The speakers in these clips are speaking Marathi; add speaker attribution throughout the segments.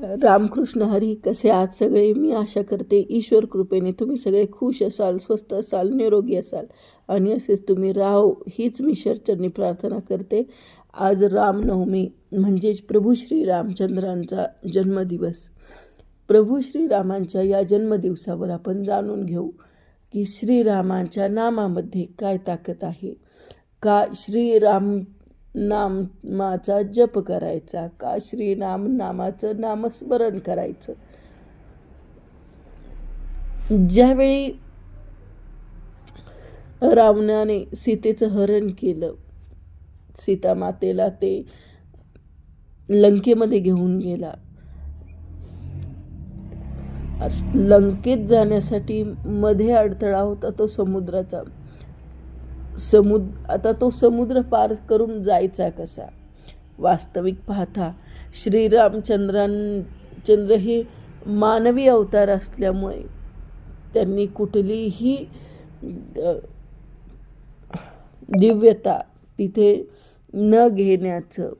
Speaker 1: रामकृष्ण हरी कसे आहात सगळे? मी आशा करते ईश्वर कृपेने तुम्ही सगळे खुश असाल स्वस्त असाल निरोगी असाल. आणि असेच तुम्ही राहो हीच मी शरचरणी प्रार्थना करते. आज रामनवमी म्हणजेच प्रभू श्री रामचंद्रांचा जन्मदिवस. प्रभू श्रीरामांच्या या जन्मदिवसावर आपण जाणून घेऊ की श्रीरामांच्या नामामध्ये काय ताकद आहे. का श्रीराम नामाचा जप करायचा का श्रीनाम नामाचं नामस्मरण करायचं? ज्यावेळी रावणाने सीतेचं हरण केलं सीतामातेला ते लंकेमध्ये घेऊन गेला. लंकेत जाण्यासाठी मध्ये अडथळा होता तो समुद्राचा. समुद आता तो समुद्र पार करून जायचा कसा? वास्तविक पाहता श्रीरामचंद्रां चंद्र हे मानवी अवतार असल्यामुळे त्यांनी कुठलीही दिव्यता तिथे न घेण्याचं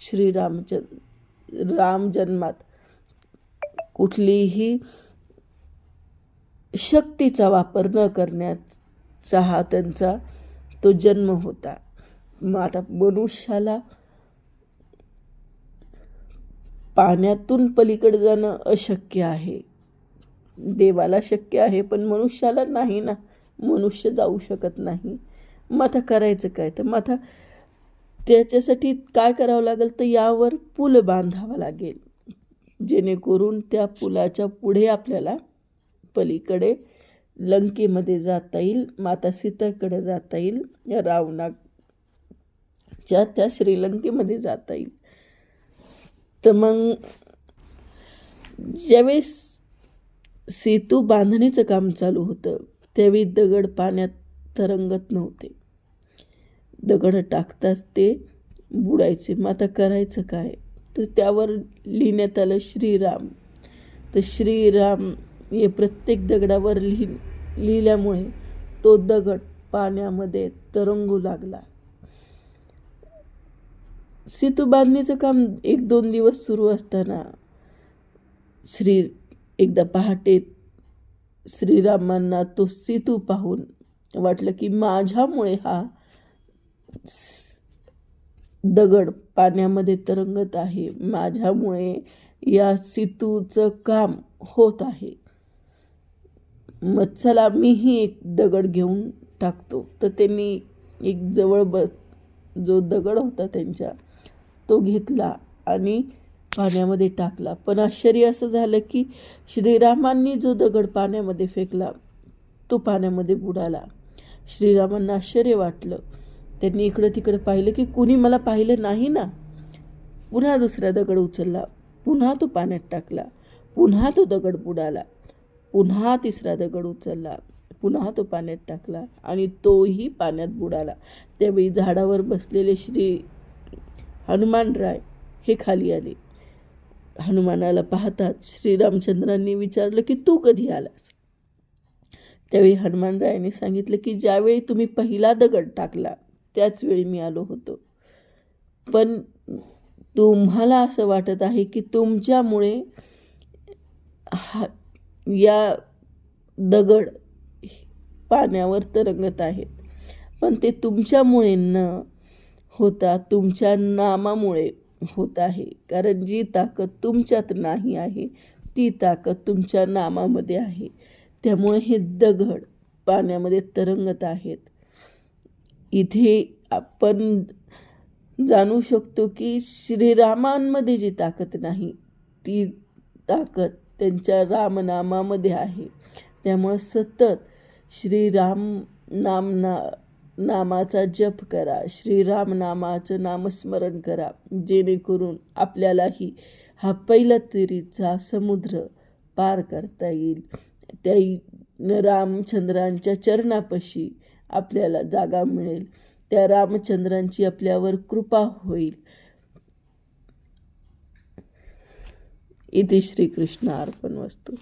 Speaker 1: श्रीरामचंद्र राम जन्मात कुठलीही शक्तीचा वापर न करण्याचा हा त्यांचा तो जन्म होता. मग आता मनुष्याला पाण्यातून पलीकडे जाणं अशक्य आहे. देवाला शक्य आहे पण मनुष्याला नाही ना. मनुष्य जाऊ शकत नाही. मग आता करायचं काय? तर मग आता त्याच्यासाठी काय करावं लागेल? तर यावर पूल बांधावा लागेल. जेणेकरून त्या पुलाच्या पुढे आपल्याला पलीकडे लंकेमध्ये जाता येईल माता सीताकडे जाता येईल या रावणाच्या त्या श्रीलंकेमध्ये जाता येईल. तर मग ज्यावेळेस सेतू बांधणीचं काम चालू होतं त्यावेळी दगड पाण्यात तरंगत नव्हते. दगड टाकताच ते बुडायचे. मग आता करायचं काय? तर त्यावर लिहिण्यात आलं श्रीराम. तर श्रीराम प्रत्येक दगडावर लिहि लिहिल्यामुळे तो दगड पाण्यामध्ये तरंगू लागला. सेतू बांधणीचं काम एक दोन दिवस सुरू असताना श्री एकदा पहाटे श्रीरामांना तो सेतू पाहून वाटलं की माझ्यामुळे हा दगड पाण्यामध्ये तरंगत आहे. माझ्यामुळे या सेतूचं काम होत आहे. मग चला मीही एक दगड घेऊन टाकतो. तर त्यांनी एक जवळ ब जो दगड होता त्यांच्या तो घेतला आणि पाण्यामध्ये टाकला. पण आश्चर्य असं झालं की श्रीरामांनी जो दगड पाण्यामध्ये फेकला तो पाण्यामध्ये बुडाला. श्रीरामांना आश्चर्य वाटलं. त्यांनी इकडं तिकडं पाहिलं की कुणी मला पाहिलं नाही ना. पुन्हा दुसरा दगड उचलला. पुन्हा तो पाण्यात टाकला. पुन्हा तो दगड बुडाला. पुन्हा तिसरा दगड उचलला. पुन्हा तो पाण्यात टाकला आणि तोही पाण्यात बुडाला. त्यावेळी झाडावर बसलेले श्री हनुमानराय हे खाली आले. हनुमानाला पाहताच श्रीरामचंद्रांनी विचारलं की तू कधी आलास? त्यावेळी हनुमानरायाने सांगितलं की ज्यावेळी तुम्ही पहिला दगड टाकला त्याचवेळी मी आलो होतो. पण तुम्हाला असं वाटत आहे की तुमच्यामुळे हा या दगड पाण्यावर तरंगत आहेत. पण ते तुमच्यामुळे न होता तुमच्या नामामुळे होत आहे. कारण जी ताकद तुमच्यात नाही आहे ती ताकद तुमच्या नामामध्ये आहे. त्यामुळे हे दगड पाण्यामध्ये तरंगत आहेत. इथे आपण जाणू शकतो की श्रीरामांमध्ये जी ताकद नाही ती ताकद त्यांच्या रामनामामध्ये आहे. त्यामुळं सतत श्रीराम नामना नामाचा जप करा. श्रीराम नामाचं नामस्मरण करा. जेणेकरून आपल्यालाही हा पहिला तिरीचा समुद्र पार करता येईल. त्या रामचंद्रांच्या चरणापाशी आपल्याला जागा मिळेल. त्या रामचंद्रांची आपल्यावर कृपा होईल. इथे श्रीकृष्ण अर्पण वस्तू.